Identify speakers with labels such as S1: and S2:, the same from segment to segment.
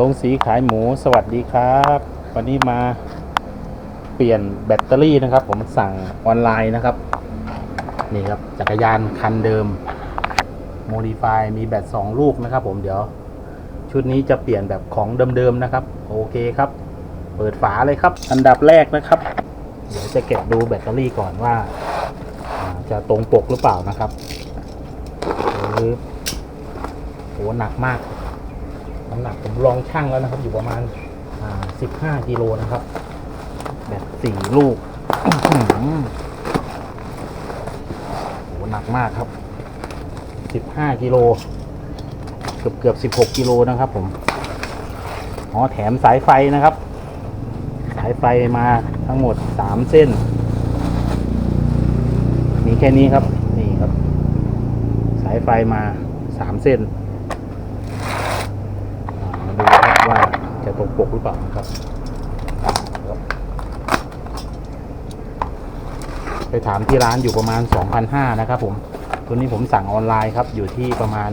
S1: ลงสีขายหมูสวัสดีครับ วันนี้มาเปลี่ยนแบตเตอรี่นะครับ ผมสั่งออนไลน์นะครับ นี่ครับจักรยานคันเดิมโมดิฟายมีแบตสองลูกนะครับ ผมเดี๋ยว ชุดนี้จะเปลี่ยนแบบของเดิมๆนะครับ โอเคครับ เปิดฝาเลยครับ อันดับแรกนะครับ เดี๋ยวจะเก็บดูแบตเตอรี่ก่อนว่า จะตรงปกหรือเปล่านะครับปึ๊บโหหนักมาก น้ำหนักผมลองชั่งแล้วนะครับ อยู่ประมาณอ่า15กิโลนะครับ แบบสี่ลูกอื้อหือโหหนักมากครับ15กิโลเกือบเกือบ16กิโลนะครับผมอ๋อแถมสายไฟนะครับ สายไฟมาทั้งหมด3เส้น มีแค่นี้ครับ นี่ครับ สายไฟมา3เส้น มาดูครับว่า จะตรงปกหรือเปล่านะครับไปถามที่ร้านอยู่ประมาณ 2,500นะครับผมตัวนี้ผมสั่งออนไลน์ครับ อยู่ที่ประมาณ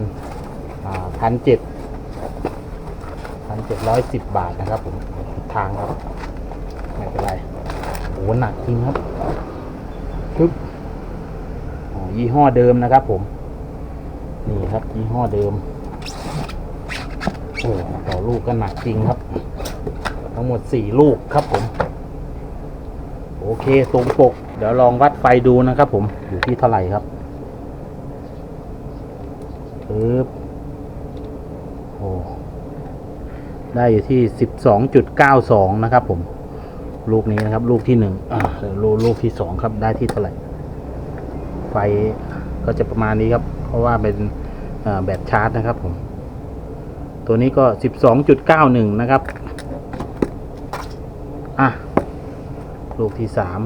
S1: พันเจ็ดพันเจ็ดร้อยสิบบาทนะครับผมทางครับ ไม่เป็นไรโหหนักจริงครับปึ๊บยี่ห้อเดิมนะครับผม นี่ครับยี่ห้อเดิมโอ้ต่อลูกก็หนักจริงครับ ทั้งหมดสี่ลูกครับผม โอเคตรงปก เดี๋ยวลองวัดไฟดูนะครับผม อยู่ที่เท่าไหร่ครับปึ๊บโอ้ได้อยู่ที่สิบสองจุดเก้าสองนะครับผม ลูกนี้นะครับ ลูกที่หนึ่งอ่าเดี๋ยวลูกลูกที่สองครับ ได้ที่เท่าไหร่ ไฟก็จะประมาณนี้ครับ เพราะว่าเป็นแบตชาร์จนะครับผม ตัวนี้ก็ 12.91 นะครับ อะ ลูกที่สาม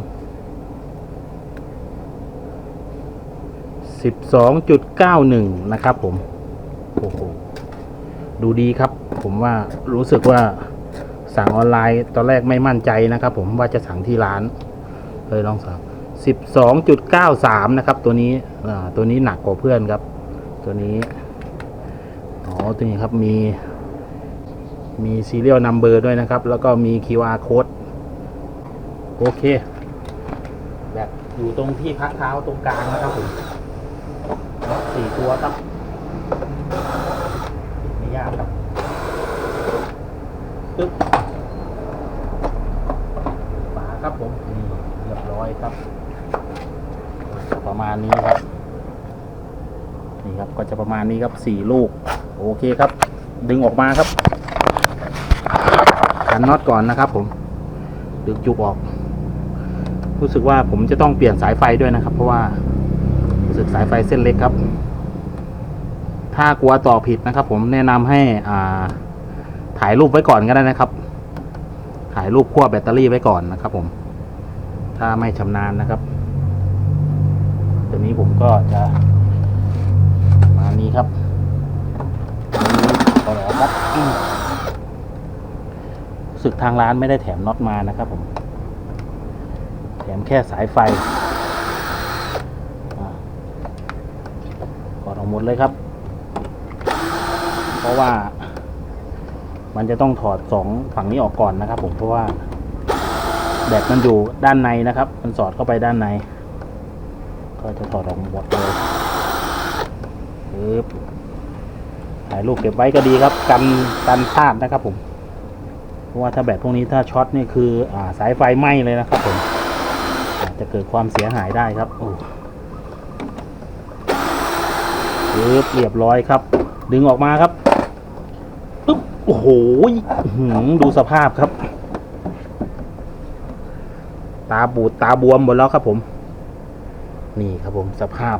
S1: 12.91นะครับผม โอ้โห ดูดีครับ ผมว่ารู้สึกว่าสั่งออนไลน์ตอนแรกไม่มั่นใจนะครับผมว่าจะสั่งที่ร้าน เลยลองสั่ง12.93นะครับ ตัวนี้ตัวนี้หนักกว่าเพื่อนครับ ตัวนี้ อ๋อ ตัวนี้ครับมีมี serial number ด้วยนะครับ แล้วก็มี QR code โอเค แบบอยู่ตรงที่พักเท้าตรงกลางนะครับผมสี่ตัวครับ ไม่ยากครับปึ๊บฝาครับผม นี่เรียบร้อยครับ ประมาณนี้ครับ นี่ครับก็จะประมาณนี้ครับสี่ลูก โอเคครับ ดึงออกมาครับขันน็อตก่อนนะครับผม ดึงจุกออก รู้สึกว่าผมจะต้องเปลี่ยนสายไฟด้วยนะครับ เพราะว่ารู้สึกสายไฟเส้นเล็กครับ ถ้ากลัวต่อผิดนะครับ ผมแนะนำให้อ่าถ่ายรูปไว้ก่อนก็ได้นะครับ ถ่ายรูปขั้วแบตเตอรี่ไว้ก่อนนะครับ ผม ถ้าไม่ชำนาญนะครับ ตัวนี้ผมก็จะมานี้ครับอันนี้พอแล้วครับรู้สึกทางร้านไม่ได้แถมน็อตมานะครับ ผม มแค่สายไฟอ่าถอดออกหมดเลยครับ เพราะว่า มันจะต้องถอดสองฝั่งนี้ออกก่อนนะครับ ผมเพราะว่าแบตมันอยู่ด้านในนะครับ มันสอดเข้าไปด้านใน ก็จะถอดออกหมดเลยปึ๊บถ่ายรูปเก็บไว้ก็ดีครับ กันกันพลาดนะครับผม เพราะว่าถ้าแบตพวกนี้ถ้าช็อตนี่คือ อ่าสายไฟไหม้เลยนะครับผม จะเกิดความเสียหายได้ครับโอ้ปึ๊บเรียบร้อยครับ ดึงออกมาครับปึ๊บโอ้โหหือดูสภาพครับ ตาบูดตาบวมหมดแล้วครับผม นี่ครับผมสภาพ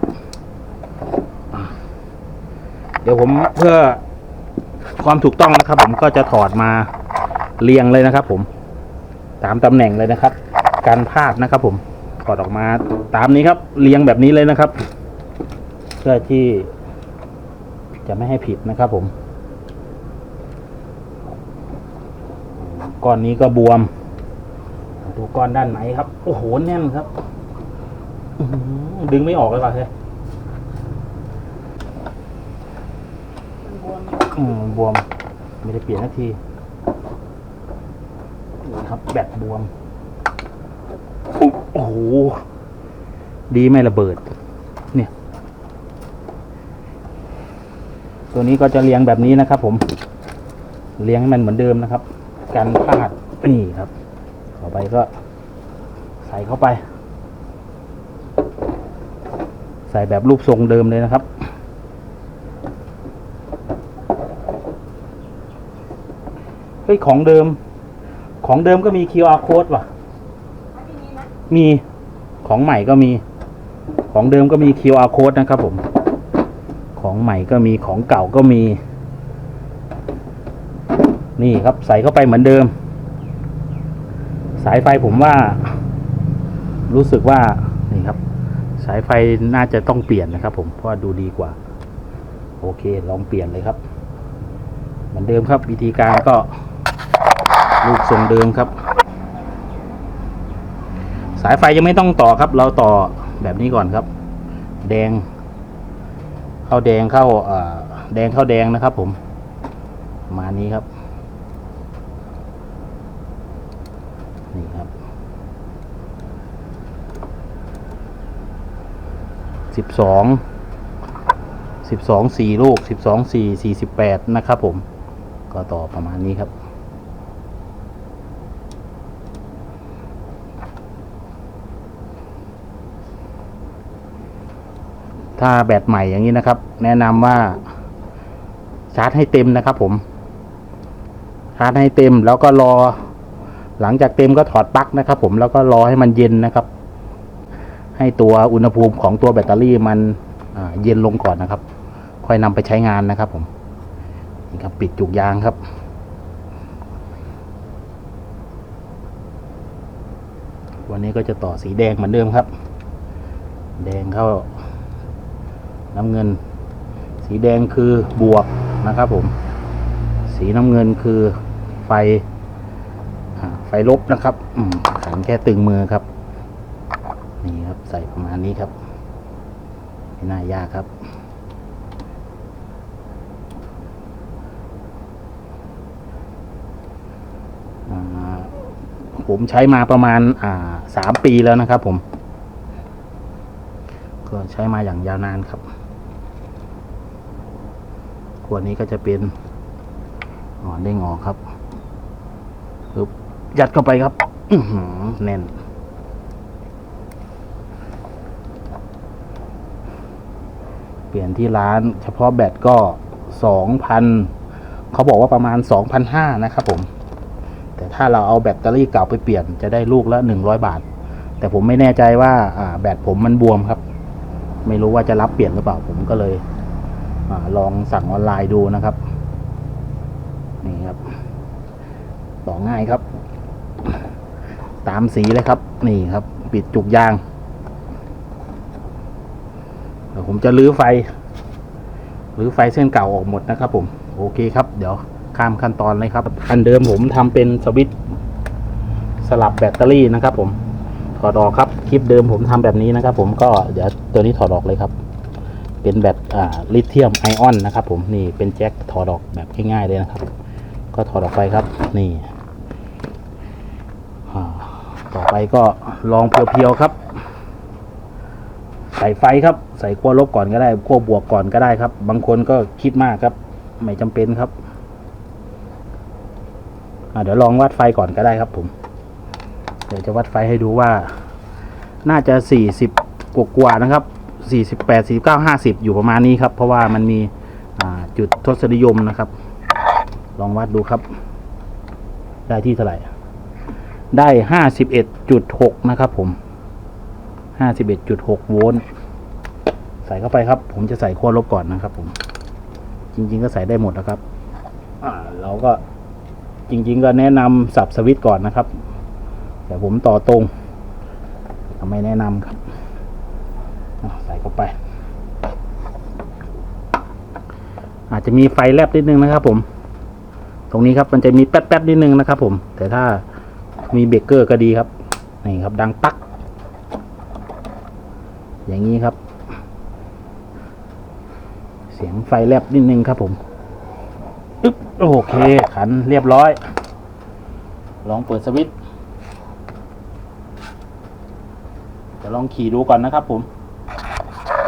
S1: เดี๋ยวผมเพื่อความถูกต้องนะครับ ผมก็จะถอดมาเรียงเลยนะครับ ผม ตามตำแหน่งเลยนะครับ การพลาดนะครับผม อดออกมา ตามนี้ครับ เรียงแบบนี้เลยนะครับ เพื่อที่จะไม่ให้ผิดนะครับผม ก้อนนี้ก็บวม ดูก้อนด้านไหนครับ โอ้โหแน่นครับอื้อหือดึงไม่ออกเลยป่ะเฮ้ยอืมบวม ไม่ได้เปลี่ยนนาทีนี่ครับ แบตบวม โอ้โหดีไม่ระเบิด เนี่ย ตัวนี้ก็จะเลี้ยงแบบนี้นะครับ ผม เลี้ยงให้มันเหมือนเดิมนะครับ การพลาดนี่ครับ ต่อไปก็ ใส่เข้าไป ใส่แบบรูปทรงเดิมเลยนะครับเฮ้ยของเดิม ของเดิมก็มี QR code ว่ะ มีของใหม่ก็มีของเดิมก็มี QR code นะครับผม ของใหม่ก็มีของเก่าก็มี นี่ครับใส่เข้าไปเหมือนเดิม สายไฟผมว่า รู้สึกว่า นี่ครับ สายไฟน่าจะต้องเปลี่ยนนะครับผม เพราะดูดีกว่า โอเค ลองเปลี่ยนเลยครับ เหมือนเดิมครับ วิธีการก็รูปทรงเดิมครับ สายไฟยังไม่ต้องต่อครับ เราต่อแบบนี้ก่อนครับ แดง เข้าแดงเข้าอ่อแดงเข้าแดงนะครับ ผมประมาณนี้ครับ นี่ครับสิบสองสิบสองสี่ลูกสิบสองสี่สี่สิบแปดนะครับ ผม ก็ต่อประมาณนี้ครับ ถ้าแบตใหม่อย่างนี้นะครับ แนะนำว่าชาร์จให้เต็มนะครับ ผม ชาร์จให้เต็มแล้วก็รอ หลังจากเต็มก็ถอดปลั๊กนะครับ ผมแล้วก็รอให้มันเย็นนะครับ ให้ตัวอุณหภูมิของตัวแบตเตอรี่มันเย็นลงก่อนนะครับ ค่อยนำไปใช้งานนะครับ ผมนี่ครับปิดจุกยางครับวันนี้ก็จะต่อสีแดงเหมือนเดิมครับ แดงเข้า น้ำเงิน สีแดงคือบวกนะครับผม สีน้ำเงินคือไฟไฟลบนะครับขันแค่ตึงมือครับ นี่ครับใส่ประมาณนี้ครับ ไม่น่ายากครับ ผมใช้มาประมาณสามปีแล้วนะครับผม ก็ใช้มาอย่างยาวนานครับขวดนี้ก็จะเป็นอ๋อเด้งออกครับปึ๊บยัดเข้าไปครับแน่นเปลี่ยนที่ร้านเฉพาะแบตก็สองพันเขาบอกว่าประมาณสองพันห้านะครับผม แต่ถ้าเราเอาแบตเตอรี่เก่าไปเปลี่ยนจะได้ลูกละหนึ่งร้อยบาท แต่ผมไม่แน่ใจว่าแบตผมมันบวมครับ ไม่รู้ว่าจะรับเปลี่ยนหรือเปล่าผมก็เลยอลองสั่งออนไลน์ดูนะครับ นี่ครับต่อง่ายครับ ตามสีเลยครับ นี่ครับ ปิดจุกยางเดี๋ยวผมจะลื้อไฟรื้อไฟเส้นเก่าออกหมดนะครับผมโอเคครับ เดี๋ยวข้ามขั้นตอนเลยครับ อันเดิมผมทำเป็นสวิตช์สลับแบตเตอรี่นะครับผมถอดออกครับ คลิปเดิมผมทำแบบนี้นะครับ ผมก็เดี๋ยวตัวนี้ถอดออกเลยครับ เป็นแบตอ่าลิเธียมไอออนนะครับ ผมนี่เป็นแจ็คถอดออกแบบง่ายๆเลยนะครับ ก็ถอดออกไปครับ นี่ต่อไปก็ลองเพียวๆครับ ใส่ไฟครับ ใส่ขั้วลบก่อนก็ได้ขั้วบวกก่อนก็ได้ครับ บางคนก็คิดมากครับ ไม่จำเป็นครับเดี๋ยวลองวัดไฟก่อนก็ได้ครับผม เดี๋ยวจะวัดไฟให้ดูว่า น่าจะสี่สิบกว่านะครับสี่สิบแปดสี่เก้าห้าสิบอยู่ประมาณนี้ครับ เพราะว่ามันมีจุดทศนิยมนะครับ ลองวัดดูครับ ได้ที่เท่าไหร่ ได้ห้าสิบเอ็ดจุดหกนะครับผมห้าสิบเอ็ดจุดหกโวลต์ใส่เข้าไปครับ ผมจะใส่ขั้วลบก่อนนะครับผม จริง ๆ ก็ใส่ได้หมดนะครับอ่าเราก็จริง ๆ ก็แนะนำสับสวิตช์ก่อนนะครับ แต่ผมต่อตรง ไม่แนะนำครับใส่เข้าไป อาจจะมีไฟแลบนิดนึงนะครับ ผม ตรงนี้ครับมันจะมีแป๊ดๆนิดนึงนะครับ ผม แต่ถ้ามีเบรกเกอร์ก็ดีครับนี่ครับ ดังปัก อย่างนี้ครับ เสียงไฟแลบนิดนึงครับ ผมอึ๊บโอเค ขันเรียบร้อย ลองเปิดสวิตช์ จะลองขี่ดูก่อนนะครับ ผม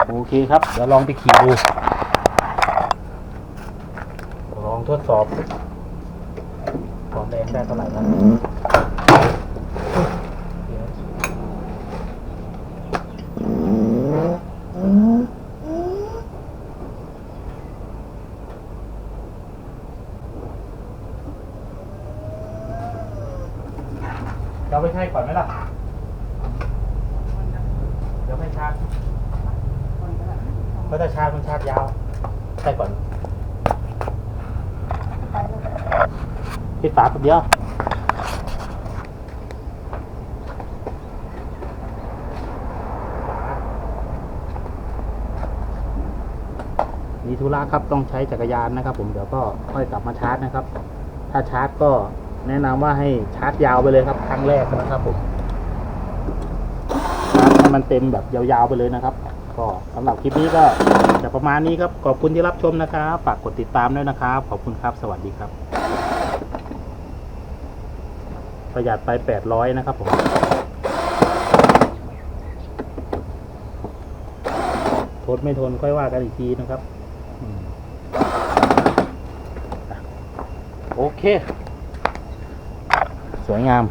S1: โอเคครับเดี๋ยวลองไปขี่ดู ลองทดสอบความแรงได้เท่าไหร่นะเราไปใช้ก่อนไหมล่ะ เดี๋ยวไปชาร์จ เพราะถ้าชาร์จมันชาร์จยาวใช่ก่อนปิดฝาแป๊บเดียวมีธุระครับต้องใช้จักรยานนะครับ ผมเดี๋ยวก็ค่อยกลับมาชาร์จนะครับ ถ้าชาร์จก็แนะนำว่าให้ชาร์จยาวไปเลยครับครั้งแรกนะครับผมชาร์จให้มันเต็มแบบยาวๆไปเลยนะครับ ก็สำหรับคลิปนี้ก็จะประมาณนี้ครับขอบคุณที่รับชมนะครับฝากกดติดตามด้วยนะครับ ขอบคุณครับสวัสดีครับ ประหยัดไปแปดร้อยนะครับผมทนไม่ทนค่อยว่ากันอีกทีนะครับโอเค สวยงาม